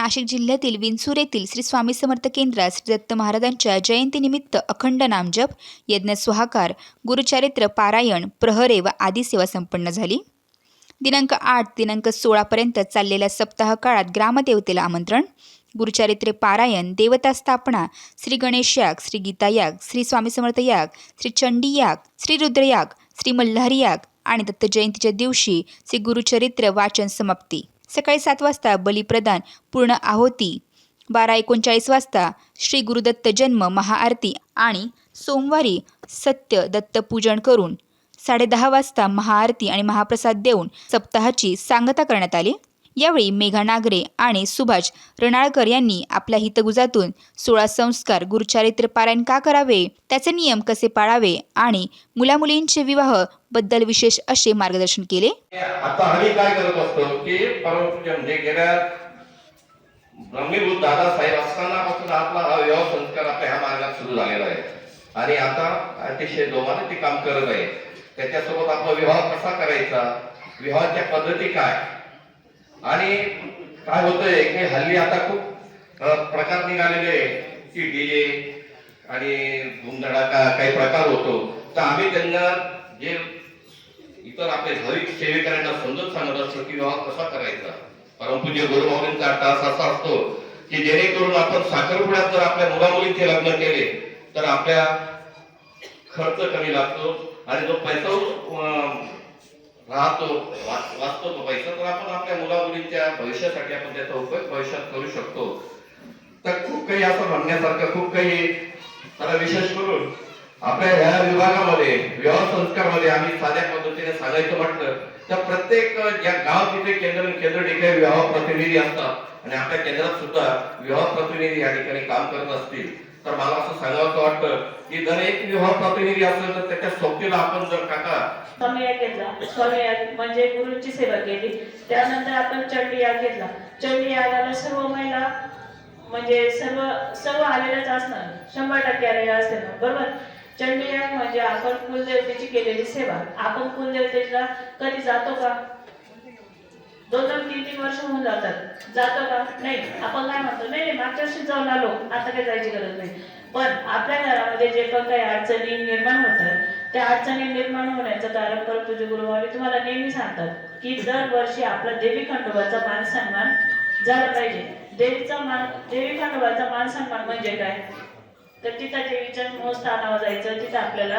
नाशिक जिल्ह्यातील विंचूर येथील श्री स्वामी समर्थ केंद्रात श्री दत्त महाराजांच्या जयंतीनिमित्त अखंड नामजप यज्ञ स्वाहाकार गुरुचारित्र पारायण प्रहरे व आदी सेवा संपन्न झाली. दिनांक आठ दिनांक सोळापर्यंत चाललेल्या सप्ताह काळात ग्रामदेवतेला आमंत्रण. गुरुचारित्रे पारायण देवता स्थापना श्री गणेश याग श्री गीता याग श्री स्वामी समर्थ याग श्री चंडी याग श्री रुद्रयाग श्री मल्हारी याग आणि दत्त जयंतीच्या दिवशी श्री गुरुचरित्र वाचन समाप्ती. सकाळी सात वाजता बलिप्रदान पूर्ण आहोती. बारा एकोणचाळीस वाजता श्री गुरुदत्त जन्म महाआरती आणि सोमवारी सत्य दत्तपूजन करून साडेदहा वाजता महाआरती आणि महाप्रसाद देऊन सप्ताहाची सांगता करण्यात आली. यावेळी मेघा नागरे आणि सुभाष रणाळकर यांनी आपल्या हितगुजातून सोळा संस्कार गुरुचारित्र पारायण का करावे? त्याचे नियम कसे पाळावे? आणि मुलामुलींचे विवाहबद्दल विशेष असे मार्गदर्शन केले? आता आम्ही काय करत असतो की परमपूज्य म्हणजे गेल्या ब्रह्मीभूत दादासाहेब असतानापासून आपला हा विवाह संस्कार आपल्या ह्या मार्गात सुरू झालेला आहे. आणि आता अतिशय जोमाने ते काम करत आहे. त्याच्यासोबत आपला विवाह कसा करायचा? विवाहाच्या पद्धती काय? आणि काय होतंय की हल्ली आता खूप प्रकार निघालेले की डीजे आणि धुमधडाका काही प्रकार होतो. तर आम्ही त्यांना जे इतर आपले भाविक सेवेकऱ्यांना समजत सांगत असतो की विवाह कसा करायचा. परमपूज्य गुरुमाऊलींचा अट्टास असा असतो की जेणेकरून आपण साखरपुड्यात जर आपल्या मुलामुलींचे लग्न केले तर आपल्या खर्च कमी लागतो आणि जो पैसा राहतो वाचतो. तो पैसा तर आपण आपल्या मुलामुलींच्या भविष्यासाठी आपण त्याचा उपयोग भविष्यात करू शकतो. तर खूप काही असं म्हणण्यासारखं खूप काही तर विशेष करून आपल्या ह्या विभागामध्ये विवाह संस्कारमध्ये आम्ही साध्या पद्धतीने सांगायचं म्हटलं तर प्रत्येक या गाव तिथे केंद्र केंद्र ठिकाणी विवाह प्रतिनिधी असतात. आणि आपल्या केंद्रात सुद्धा विवाह प्रतिनिधी या ठिकाणी काम करत असतील. तर मला असं सांगावं वाटतं की जर एक विवाह प्रतिनिधी असेल तर त्याच्या सोबतीला आपण जर काका स्वामी घेतला स्वामी याग म्हणजे गुरुची सेवा केली त्यानंतर आपण चंडी याग घेतला. चंडी यागाला सर्व महिला म्हणजे सर्व सर्व आलेल्याच असणार. शंभर टक्के आलेल्या असेल बरोबर? चंडी याग म्हणजे आपण कुलदेवतेची केलेली सेवा. आपण कुलदेवतेला कधी जातो का? दोन दोन तीन तीन वर्ष होऊन जातात. जातो का? नाही. आपण काय म्हणतो नाही नाही मागच्या वर्षी जाऊन आलो. आता काही जायची गरज नाही. पण आपल्या घरामध्ये जे पण काही अडचणी निर्माण होतात त्या अडचणी निर्माण होण्याचं कारण परत तुझे गुरुवारी तुम्हाला नेहमी सांगतात की दरवर्षी आपला देवी खंडोबाचा मान सन्मान झाला पाहिजे. देवीचा मान देवी खंडोबाचा मान सन्मान म्हणजे काय? तर तिथं देवीच्या मूळ स्थानावर जायचं तिथं आपल्याला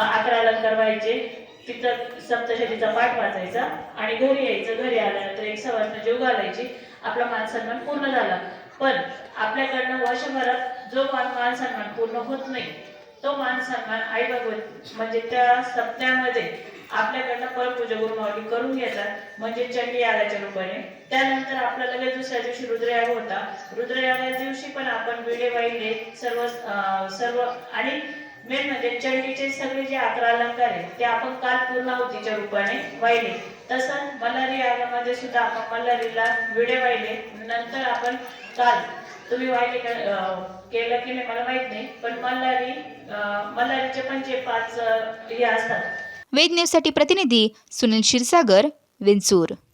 अकरा अलंकार व्हायचे. तिथं सप्तशतीचा पाठ वाचायचा आणि घरी यायचं. घरी आल्यानंतर एक सवासनं जीव घालायची. आपला मान सन्मान पूर्ण झाला. पण आपल्याकडनं वर्षभरात जो मान मान सन्मान पूर्ण होत नाही तो मान सन्मान आई भगवत म्हणजे त्या सप्त्यामध्ये आपल्याकडनं परपूजा गुरुमावली करून घेतात. म्हणजे चंडी आल्याच्या रूपाने. त्यानंतर आपला लगेच दुसऱ्या दिवशी रुद्रयाग होता. रुद्रयागाच्या दिवशी पण आपण विडे वाहिले सर्व सर्व आणि मेन म्हणजे चंडीचे सगळे जे अकरा अलंकार आहेत ते आपण काल पूर्णाहुतीच्या रूपाने वाहिले. तसंच मल्हारी यागामध्ये सुद्धा आपण मल्हारीला विडे वाहिले. नंतर आपण काल तुम्ही वाहिले केलं की नाही मला माहीत नाही पण मल्हारी मल्हारीचे पण जे पाच हे असतात. वेद न्यूजसाठी प्रतिनिधी सुनील क्षीरसागर विंचूर.